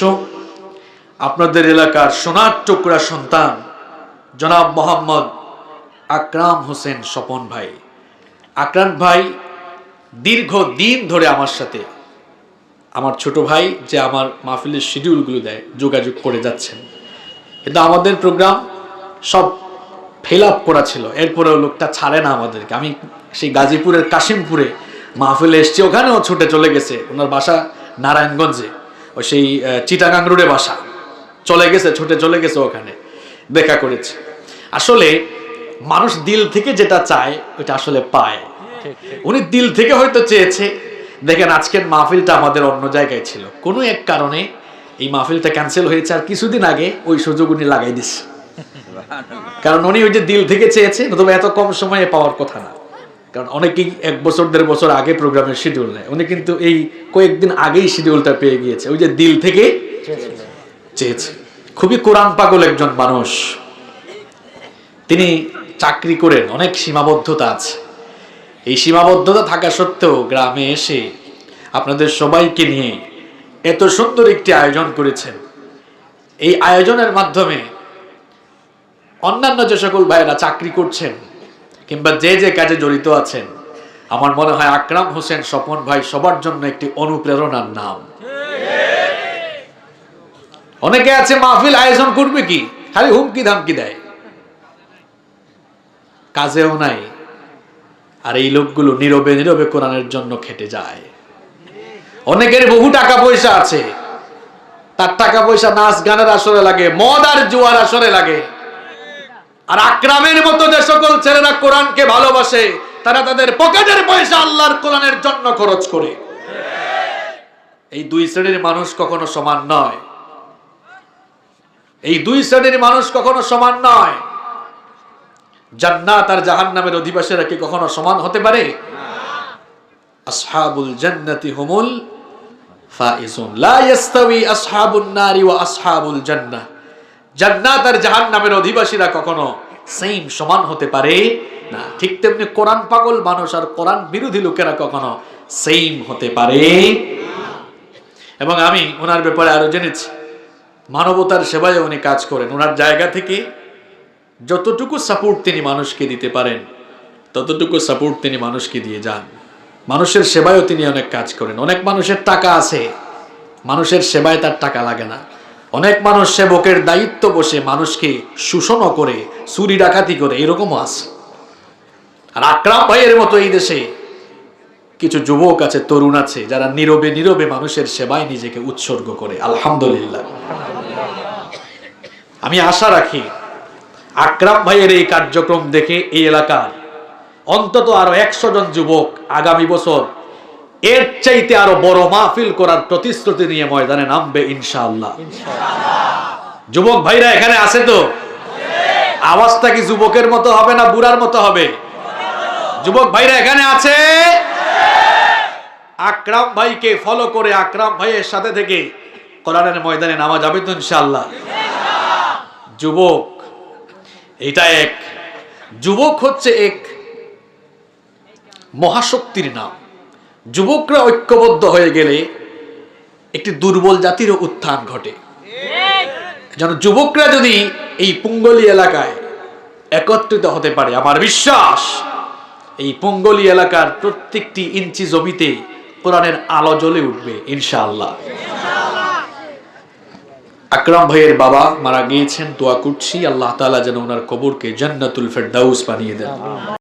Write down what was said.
সদস্য আপনাদের এলাকার সোনার টুকরা সন্তান, জনাব মোহাম্মদ আকরাম হোসেন স্বপন ভাই। আকরাম ভাই দীর্ঘ দিন ধরে আমার সাথে। আমার ছোট ভাই যে আমার মাহফিলের শিডিউলগুলো দেয়, যোগাযোগ করে যাচ্ছেন। কিন্তু আমাদের প্রোগ্রাম সব ফিল আপ করা ছিল। এরপরেও লোকটা ছাড়ে না আমাদেরকে। আমি সেই গাজীপুরের কাশিমপুরে মাহফিলে এসছি। ওখানেও ছুটে চলে গেছে। ওনার বাসা নারায়ণগঞ্জে। ও সেই চিটাগাং রোডে বাসা। চলে গেছে ছুটে চলে গেছে ওখানে। দেখা করেছে। আসলে মানুষ দিল থেকে যেটা চায় ওটা আসলে পায়। উনি দিল থেকে হয়তো চেয়েছে। দেখেন আজকের মাহফিলটা আমাদের অন্য জায়গায় ছিল। কোনো এক কারণে এই মাহফিলটা ক্যান্সেল হয়েছে আর কিছুদিন আগে ওই সুযোগ উনি লাগাই দিচ্ছে কারণ উনি ওই যে দিল থেকে চেয়েছে নতুবা এত কম সময়ে পাওয়ার কথা না। কারণ অনেকেই এক বছর, দেড় বছর আগে প্রোগ্রামের শিডিউল নেয়। উনি কিন্তু এই কয়েকদিন আগেই শিডিউলটা পেয়ে গিয়েছে। ওই যে দিল থেকে চেয়েছে। খুবই কোরআন পাগল একজন মানুষ। তিনি চাকরি করেন, অনেক সীমাবদ্ধতা আছে। এই সীমাবদ্ধতা থাকা সত্ত্বেও গ্রামে এসে আপনাদের সবাইকে নিয়ে এত সুন্দর একটি আয়োজন করেছেন। এই আয়োজনের মাধ্যমে অন্যান্য যে সকল ভাইয়েরা চাকরি করছেন কিংবা যে যে কাজে জড়িত আছেন, আমার মনে হয় আকরাম হোসেন স্বপন ভাই সবার জন্য একটি অনুপ্রেরণার নাম। অনেকে আছে মাহফিল আয়োজন করবে কি, খালি হুমকি ধামকি দেয়। কাজেও নাই, আর এই লোকগুলো নীরবে নীরবে কোরআনের জন্য খেটে যায়। অনেকের বহু টাকা পয়সা আছে, তার টাকা পয়সা নাচ গানের আসরে লাগে, মদ আর জুয়ার আসরে লাগে। আর আকরামের মতো যে সকল ছেলেরা কোরআনকে ভালোবাসে, তারা তাদের পকেটের পয়সা আল্লাহর কোরআনের জন্য খরচ করে। এই দুই শ্রেণির মানুষ কখনো সমান নয়। এই দুই শ্রেণির মানুষ কখনো সমান নয়। জান্নাত আর জাহান্নামের অধিবাসীরা কি কখনো সমান হতে পারে? আসহাবুল জান্নাতি হুমুল ফাইজুন লা ইয়াস্তাবি আসহাবুন নারি ওয়া আসহাবুল জান্নাহ। জান্নাত আর জাহান্নামের অধিবাসীরা কখনো সেম সমান হতে পারে না। ঠিক তেমনি কোরআন পাগল মানুষ আর কোরআন বিরোধী লোকেরা কখনো সেম হতে পারে এবং আমি ওনার ব্যাপারে আরও জেনেছি। মানবতার সেবায় উনি কাজ করেন। ওনার জায়গা থেকে যতটুকু সাপোর্ট তিনি মানুষকে দিতে পারেন, ততটুকু সাপোর্ট তিনি মানুষকে দিয়ে যান। মানুষের সেবায়ও তিনি অনেক কাজ করেন। অনেক মানুষের টাকা আছে। মানুষের সেবায় তার টাকা লাগে না। অনেক মানুষ সেবকের দায়িত্ব বসে মানুষকে শোষণও করে, চুরি ডাকাতি করে, এরকমও আছে। আর আকরাম ভাইয়ের মতো এই দেশে কিছু যুবক আছে, তরুণ আছে, যারা নীরবে নীরবে মানুষের সেবায় নিজেকে উৎসর্গ করে। আলহামদুলিল্লাহ। আমি আশা রাখি আকরাম ভাইয়ের এই কার্যক্রম দেখে এই এলাকার অন্তত আরও একশো জন যুবক আগামী বছর এর চাইতে আরও বড় মাহফিল করার প্রতিশ্রুতি নিয়ে ময়দানে নামবে ইনশাআল্লাহ। যুবক ভাইরা, এখানে আছে তো? আওয়াজটা কি যুবকের মতো হবে না বুড়ার মতো হবে? যুবক ভাইরা, এখানে আছে? আকরাম ভাইকে ফলো করে আকরাম ভাইয়ের সাথে থেকে কোরআনের ময়দানে নামা যাবে তো ইনশাআল্লাহ। যুবক, এটা এক। যুবক হচ্ছে এক মহাশক্তির নাম। যুবকরা ঐক্যবদ্ধ হয়ে গেলে একটি দুর্বল জাতিরও উত্থান ঘটে। যেন যুবকরা যদি এই পুঙ্গলি এলাকায় একত্রিত হতে পারে, আমার বিশ্বাস, এই পুঙ্গলি এলাকার প্রত্যেকটি ইঞ্চি জমিতে কোরআনের আলো জ্বলে উঠবে, ইনশাআল্লাহ। আকরাম ভাইয়ের বাবা মারা গিয়েছেন, দোয়া করছি, আল্লাহ তাআলা যেন ওনার কবরকে জান্নাতুল ফেরদাউস বানিয়ে দেন।